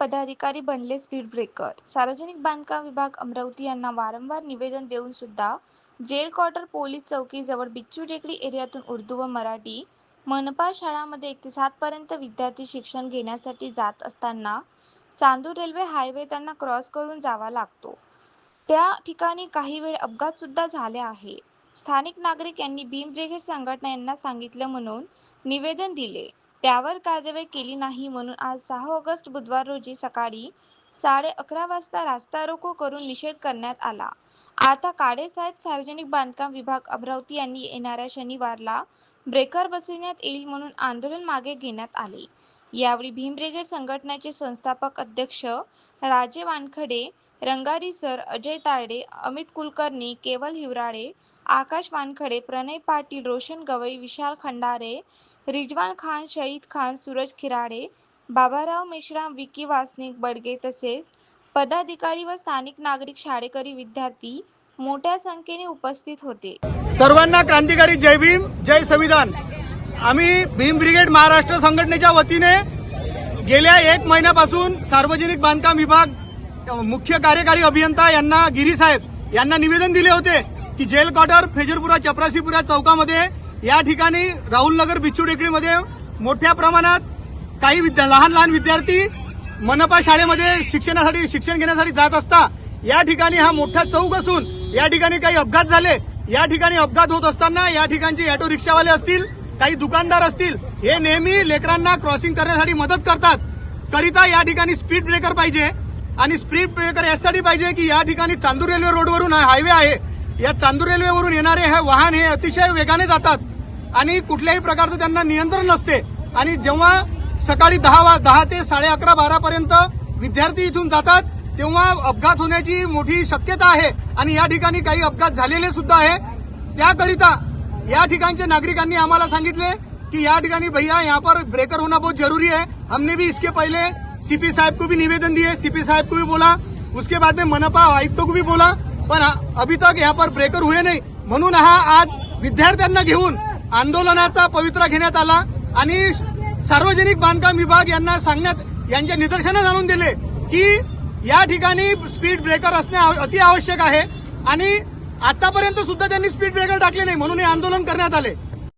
पदाधिकारी बनले speed breaker. सार्वजनिक बांधकाम विभाग अमरावती यांना वारंवार निवेदन देऊन सुद्धा जेल क्वार्टर पोलीस चौकीजवळ बिच्चू टेकडी एरियातून उर्दू व मराठी मनपा शाळामध्ये एक ते सातपर्यंत विद्यार्थी शिक्षण घेण्यासाठी जात असताना चांदूर रेल्वे हायवे त्यांना क्रॉस करून जावा लागतो. त्या ठिकाणी काही वेळ अपघात सुद्धा झाले आहे. स्थानिक नागरिक यांनी भीम ब्रिगेड संघटना यांना सांगितलं म्हणून निवेदन दिले. त्यावर कार्यवाही केली नाही म्हणून आज सहा ऑगस्ट बुधवार रोजी सकाळी साडे अकरा वाजता रास्ता रोको करून निषेध करण्यात आला. आता काडेसाहेब सार्वजनिक बांधकाम विभाग अमरावती यांनी येणाऱ्या शनिवारला ब्रेकर बसविण्यात येईल म्हणून आंदोलन मागे घेण्यात आले. यावेळी भीम ब्रिगेड संघटनेचे संस्थापक अध्यक्ष राजे वानखडे रंगारी सर अजय तायडे अमित कुलकर्णी केवल हिवराळे आकाश वानखडे प्रणय पाटील रोशन गवई विशाल खंडारे रिजवान खान शहीद खान सूरज खिराडे बाबाराव मेश्राम विकी वासनिक बडगे तसेच पदाधिकारी व स्थानिक नागरिक शाळेकरी विद्यार्थी मोठ्या संख्येने उपस्थित होते. सर्वांना क्रांतिकारी जय भीम जय संविधान. आम्ही भीम ब्रिगेड महाराष्ट्र संघटनेच्या वतीने गेल्या एक महिन्यापासून सार्वजनिक बांधकाम विभाग मुख्य कार्यकारी अभियंता यांना गिरी साहेब यांना निवेदन दिले होते की जेल क्वार्टर फेजरपुरा चपराशीपुरा चौकामध्ये या ठिकाणी राहुल नगर बिच्छू टेकडीमध्ये मोठ्या प्रमाणात काही विद्या लहान लहान विद्यार्थी मनपा शाळेमध्ये शिक्षणासाठी शिक्षण घेण्यासाठी जात असता या ठिकाणी हा मोठा चौक असून या ठिकाणी काही अपघात झाले या ठिकाणी अपघात होत असताना या ठिकाणचे ऑटो रिक्षावाले असतील काही दुकानदार असतील हे नेहमी लेकरांना क्रॉसिंग करण्यासाठी मदत करतात. करिता या ठिकाणी स्पीड ब्रेकर पाहिजे आणि स्पीड ब्रेकर यासाठी पाहिजे की या ठिकाणी चांदूर रेल्वे रोडवरून हायवे आहे. या चांदूर रेल्वेवरून येणारे हे वाहन हे अतिशय वेगाने जातात आणि कुठल्याही प्रकारचं त्यांना नियंत्रण नसते. आणि जेव्हा सकाळी दहा वा दहा ते साडे अकरा बारापर्यंत विद्यार्थी इथून जातात तेव्हा अपघात होण्याची मोठी शक्यता आहे. आणि या ठिकाणी काही अपघात झालेले सुद्धा आहे. त्याकरिता या ठिकाणच्या नागरिकांनी आम्हाला सांगितले कि या ठिकाणी भैया यहाँ पर ब्रेकर होना बहुत जरूरी है हमने भी इसके पहले सीपी साहब को भी निवेदन दिए सीपी साहब को भी बोला। उसके बाद में मनपा आयुक्तों को भी बोला पण अभी तक यहाँ पर ब्रेकर हुए नहीं। म्हणून हा आज विद्यार्थ्यांना घेऊन आंदोलनाचा पवित्रा घेण्यात आला आणि सार्वजनिक बांधकाम विभाग यांना सांगण्यात यांच्या निदर्शनात आणून दिले की या ठिकाणी स्पीड ब्रेकर असणे आव- अति आवश्यक आहे आणि आतापर्यंत सुद्धा त्यांनी स्पीड ब्रेकर टाकले नाही म्हणून हे आंदोलन करण्यात आले.